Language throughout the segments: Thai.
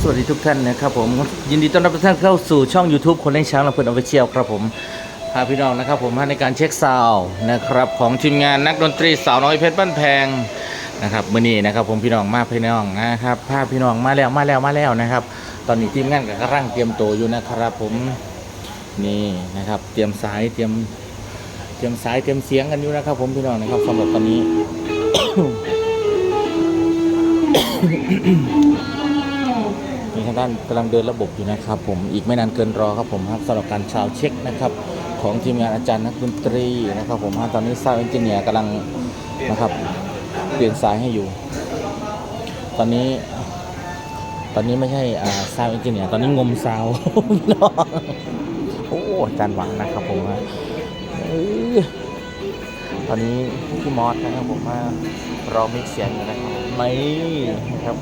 สวัสดีทุกท่านนะครับผมยินดีต้อนรับทุกท่านเข้าสู่ช่อง YouTube คนเลี้ยงช้างลำพูนออฟฟิเชียลครับผมพาพี่น้องนะครับผมในการเช็คซาวนะครับของทีมงานนักดนตรีสาวน้อยเพชรบ้านแพงนะครับมื่อนี้นะครับผมพี่น้องมาพี่น้องนะครับพาพพี่น้องมาแล้วมาแล้วมาแล้วนะครับ ตอนนี้ทีมงานกำลังเตรียมตัวอยู่นะครับผมนี่นะครับเตรียมสายเตรียมเตรียมสายเตรียมเสียงกันอยู่นะครับ ผมพี่น้องนะครับสำหรับตอนนี้ ด้านกำลังเดินระบบอยู่นะครับผมอีกไม่นานเกินรอครับผมครับสำหรับการชาวเช็คนะครับของทีมงานอาจารย์นักดนตรีนะครับผมตอนนี้ซาวเอนจิเนียร์กำลังนะครับเปลี่ยนสายให้อยู่ ตอนนี้ ตอนนี้ไม่ใช่อ่าซาวเอนจิเนียร์ตอนนี้งมซาวพี่น้องโอ้อาจารย์หวังนะครับผมฮะตอนนี้พี่มอสนะครับผมว่ารอมิกเสียงอยู่นะครับไม่นะครับ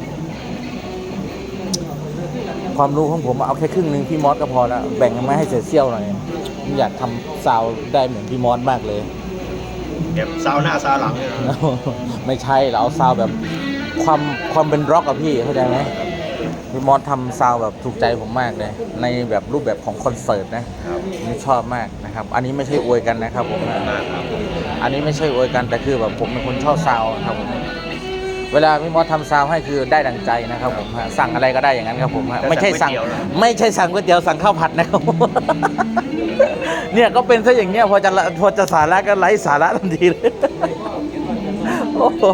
ความรู้ของผมเอาแค่ครึ่งหนึ่งพี่มอสก็พอแล้วแบ่งมาให้เสียเซี่ยวหน่อยผมอยากทำซาวด์ได้เหมือนพี่มอสมากเลยเก็บซาวหน้าซาวหลังเนี่ยนะไม่ใช่เราเอาซาวด์แบบความความเป็นร็อกอะพี่เข้าใจไหมพี่มอสทำซาวด์แบบถูกใจผมมากเลย ในแบบรูปแบบของคอนเสิร์ตนะครับผมชอบมากนะครับ อันนี้ไม่ใช่อวยกันนะครับผมนะมากครับอันนี้ไม่ใช่อวยกันแต่คือแบบผมเป็นคนชอบซาวด์ครับผม เวลาพี่มอสทำซาวด์ให้คือได้ดังใจนะครับผมฮะสั่งอะไรก็ได้อย่างนั้นครับผมฮะไม่ใช่สั่งไม่ใช่สั่งก๋วยเตี๋ยวสั่งข้าวผัดนะครับ เนี่ยก็เป็นซะอย่างเงี้ยพอจะละพอจะสาระก็ไร้สาระทันทีเลยโอ้โห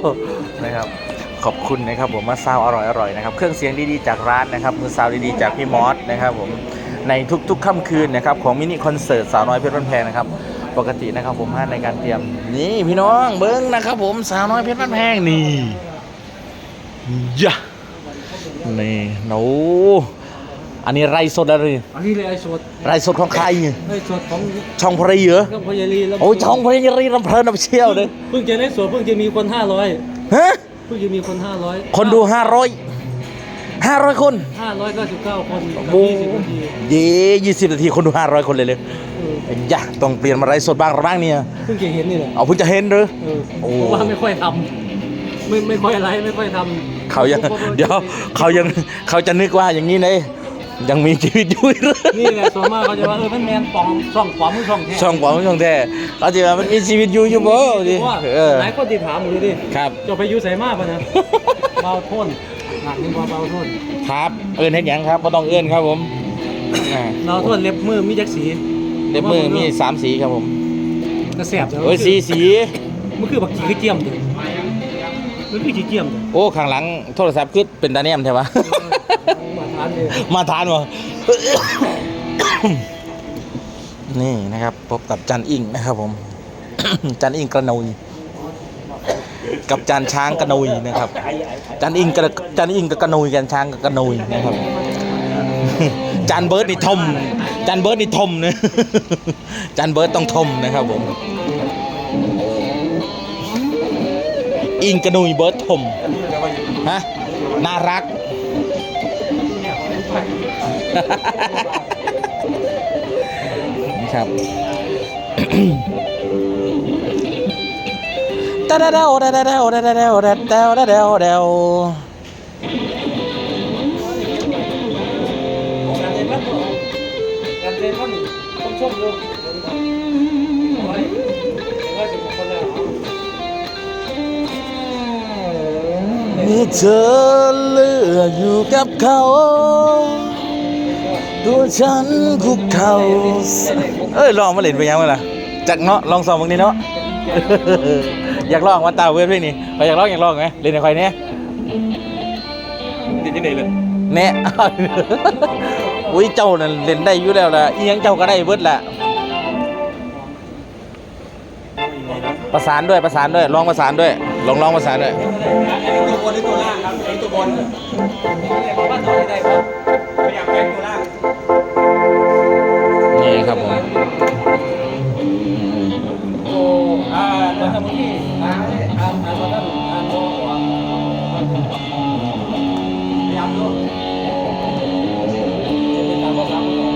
นะครับขอบคุณนะครับผมมาซาวอร่อยอร่อยๆนะครับเครื่องเสียงดีๆจากร้านนะครับมือซาวดีๆจากพี่มอสนะครับผมในทุกๆค่ำคืนนะครับของมินิคอนเสิร์ตสาวน้อยเพชรบ้านแพงนะครับปกตินะครับผมให้ในการเตรียม นี่พี่น้องเบิ้งนะครับผมสาวน้อยเพชรบ้านแพงนี่ ยะนี่โน้อันนี้ไรสดอะไรอันนี้เลยไอ้สดไรสดของใครไอ้สดของช่องพรีเหรอก็พยาลีแล้วโอ้ยช่องพรีรีรำเพลินเอาไปเชี่ยวเลยเพิ่งจะได้สดเพิ่งจะมีคนห้าร้อยฮะเพิ่งจะมีคนห้าร้อยคนดูห้าร้อยห้าร้อยคนห้าร้อยเก้าสิบเก้าคนกับโอ้ยี่สิบนาทีเย่ยี่สิบนาทีคนดูห้าร้อยคนเลยเลยเอออย่าต้องเปลี่ยนมาไรสดบ้างหรือบ้างเนี่ยเพิ่งจะเห็นนี่แหละเอาเพิ่งจะเห็นหรือเออโอ้เพราะว่าไม่ค่อยทำ ไม่ไม่ค่อยอะไรไม่ค่อยทำเขายังเดี๋ยวเขายังเขาจะนึกว่าอย่างนี้เลยยังมีชีวิตอยู่หรือนี่แหละส่วนมากเขาจะว่าเออมันแมนปลอมช่องปลอมมือช่องแท้ช่องปลอมช่องแท้เขาจะว่ามันมีชีวิตอยู่อยู่บ่ดิเพราะว่าเออหลายคนที่ถามอยู่ดิครับจะไปอยูใส่มากปะนะเบาโทนหนักนี่พอเบาโทนครับเอื้อนเห็นยังครับก็ต้องเอื้อนครับผมอ่าเบาโทนเล็บมือมีจักสีเล็บมือมีสามสีครับผมกระแสบจังโอ้ยสีสีมันคือบักขี้ขี้เกียมเด้อ มันคือขี้เกียมเด้อโอ้ข้างหลังโทรศัพท์คือเป็นตาเนียมใช่ปะ มาทานเลยมาทานวะ นี่นะครับพบกับจันอิงนะครับผม จันอิงกระนุยกับจันช้างกระนุยนะครับจันอิงกระจันอิงกับกระนุยกันช้างกับกระนุยนะครับ จันเบิร์ดนี่ทม จันเบิร์ดนี่ทมนะ จันเบิร์ดต้องทมนะครับผม อิงกระนุยเบิร์ดทมฮะน่ารักนี่ครับตาดาเดาดาดาเดาดาดาเดาดาเดาดาเดาเดาเต้นรับกาเต้นรับต้องชมดู มื่อเธอเลือกอยู่กับเขา ตัวฉันคุกเข่าเอ้ยลองมาเล่นไปยังไงล่ะจากเนาะลองสองบางนี้เนาะ อยากลองว่าตาเวทเพลงนี้ใครอยากลองอยากลองไหมเล่นกับใครเนี่ยติดที่ไหนเลยเนี่ยอุ้ยเจ้านั่นเล่นได้อยู่แล้วล่ะอีหยังเจ้าก็ได้เบิดแหละประสานด้วยประสานด้วยลองประสานด้วย ลองลองประสานด้วยตัวบนหรือตัวล่างครับไอ้ตัวบนบ้านเราได้ครับไม่อยากแก้ตัวล่างนี่ครับผมโอ้อ่าตอนทำที่อ่าอ่าอ่าตอนนั้นอ่าโอ้พยายามดูเป็นตามข้อความก่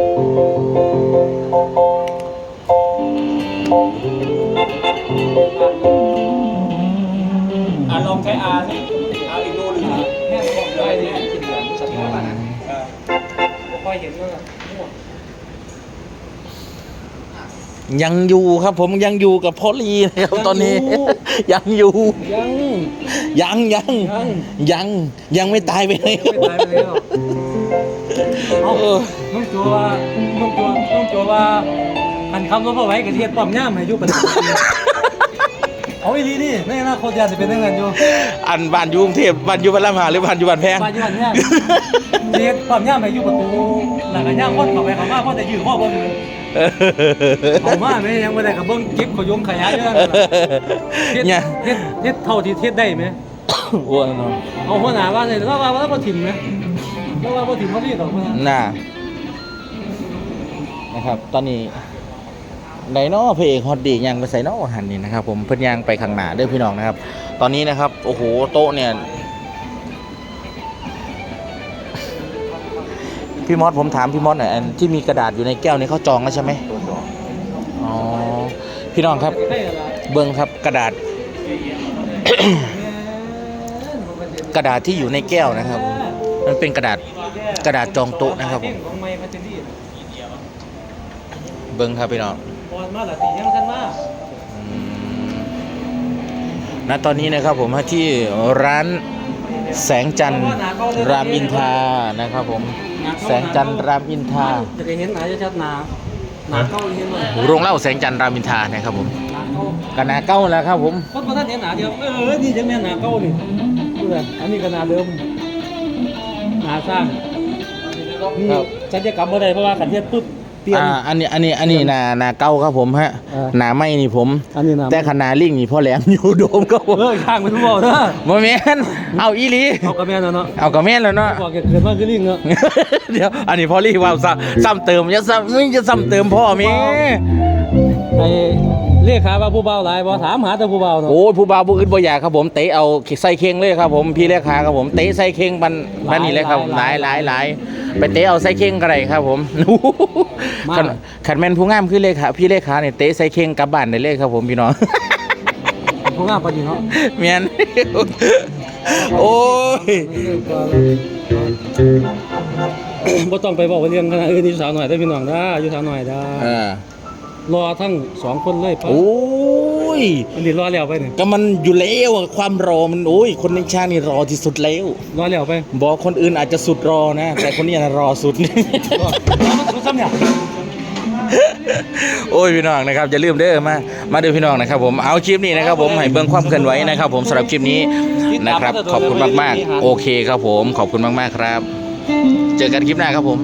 อ เห็นว่ามั่วยังอยู่ครับผมยังอยู่กับพ่อลีนะครับตอนนี้ ยังอยู่ ยังยังยังยังยังยังไม่ตายไปไหนไม่ตายไปแล้วเอาเออน้องจัวว่าน้องจัวน้องจัวว่าหันคำรถเอาไว้กับเทียนป้อมย่ามให้อยุปัจจุบัน เอาอีดีนี่ในอนาคตอยากจะเป็นยังไงอยู่อันบ้านอยู่กรุงเทพบ้านอยู่บ้านลำหาหรือบ้านอยู่บ้านแพงบ้านอยู่บ้านย่ามเทียนป้อมย่ามให้อยู่ประตูหลังกันย่ามคนเข้าไปเข้ามาเพราะแต่ยืนข้อเบิ้งเอามาไหมยังไม่ได้กับเบิ้งเก็บขยงขยายเยอะเฮ็ดเนี่ยเฮ็ดเฮ็ดเท่าที่เฮ็ดได้ไหมอ้วนเนาะเอาหัวหน้าว่าเลยแล้วว่าว่าบ่ถิ่มไหมแล้วว่าบ่ถิ่มบ่รีดอกเพิ่นน่านะครับ ตอนนี้ ไหนเนาะพระเอกฮอตดียังไปใส่นาะหันนี่นะครับผมเพิ่นยางไปข้างหน้าเด้อพี่น้องนะครับ ตอนนี้นะครับโอ้โหโต๊ะเนี่ยพี่มอสผมถามพี่มอสหน่อยอันที่มีกระดาษอยู่ในแก้วนี้เขาจองแล้วใช่ไหมอ๋อพี่น้องครับ เบิ้งครับกระดาษ กระดาษที่อยู่ในแก้วนะครับ มันเป็นกระดาษกระดาษจองโต๊ะนะครับผมเบิ้งครับพี่น้อง อลมาละตียังทันมาอืมณตอนนี้นะครับผมที่ร้านแสงจันทร์รามอินทรานะครับผมแสงจันทร์รามอินทราจะได้เห็นหนาชัดๆหนาหนาเก้าเห็นบ่โรงเล่าแสงจันทร์รามอินทรานะครับผมหนาเก้ากันนาเก้าแล้วครับผมคนบ่ทันเห็นหนาเดียวเออนี่จังแม่นหนาเก้านี่ดูเลยอันนี้ก็หนาเดิมหนาสร้างนี่ฉันจะกลับบ่ได้เพราะว่าขันเทียบปุ๊บ เปลี่ยน อ่าอันนี้อันนี้อันนี้นานาเก้าครับผมฮะเออ หนาไม่นี่ผม อันนี้หนาแต่ขนาลิงนี่พ่อแหลมอยู่โดมครับผมเออข้างเป็นผู้บอกเด้อโมเมนเอาอีหลีเอากระแม่นแล้วเนาะเอากับแม่นแล้วเนาะ บอกแกเกิดมาคือลิงเนาะ เดี๋ยวอันนี้พ่อรีว่าซ้ำซ้ำเติมจะซ้ำมึงจะซ้ำเติมพ่อแมีไอ้ เลขาว่าผู้เบาหลายบ่ถามหาแต่ผู้เบาเนาะโอ้ยผู้บ่าวผู้อื่นบ่อยากครับผมเตะเอาใส่เข่งเลยครับผมพี่เลขาครับผมเตะใส่เข่งบันบันนี่เลยครับหลายหลายหลายไปเตะเอาใส่เข่งก็ได้ครับผมขันขันแม่นผู้งามคือเลขาพี่เลขาเนี่ยเตะใส่เข่งกลับบ้านได้เลยครับผมพี่น้องผู้งามปานนี้เนาะเมียนโอ้ยบ่ต้องไปบอกว่าเรื่องขนาดอื่นนี่สาวหน่อยได้อพี่น้องด้าอยู่สาวหน่อยด้าเออ รอทั้งสองคนเลยปะโอ้ยอันนี้รอแล้วไปนี่ก็มันอยู่แล้วอะความรอมันโอ้ย คนในชาตินี่รอที่สุดแล้ว รอแล้วไปบอกคนอื่นอาจจะสุดรอนะ แต่คนนี้น่ะรอสุด รอมันรู้ซ้ำเนี่ยโอ้ยพี่น้องนะครับอย่าลืมเด้อมามาเด้อพี่น้องนะครับ ผมเอาคลิปนี้นะครับ ผมให้เบิ่งความเคลื่อนไหวนะครับ ผมสำหรับคลิปนี้นะครับ ขอบคุณมากๆ โอเคครับผม ขอบคุณมากๆครับ เจอกันคลิปหน้าครับผม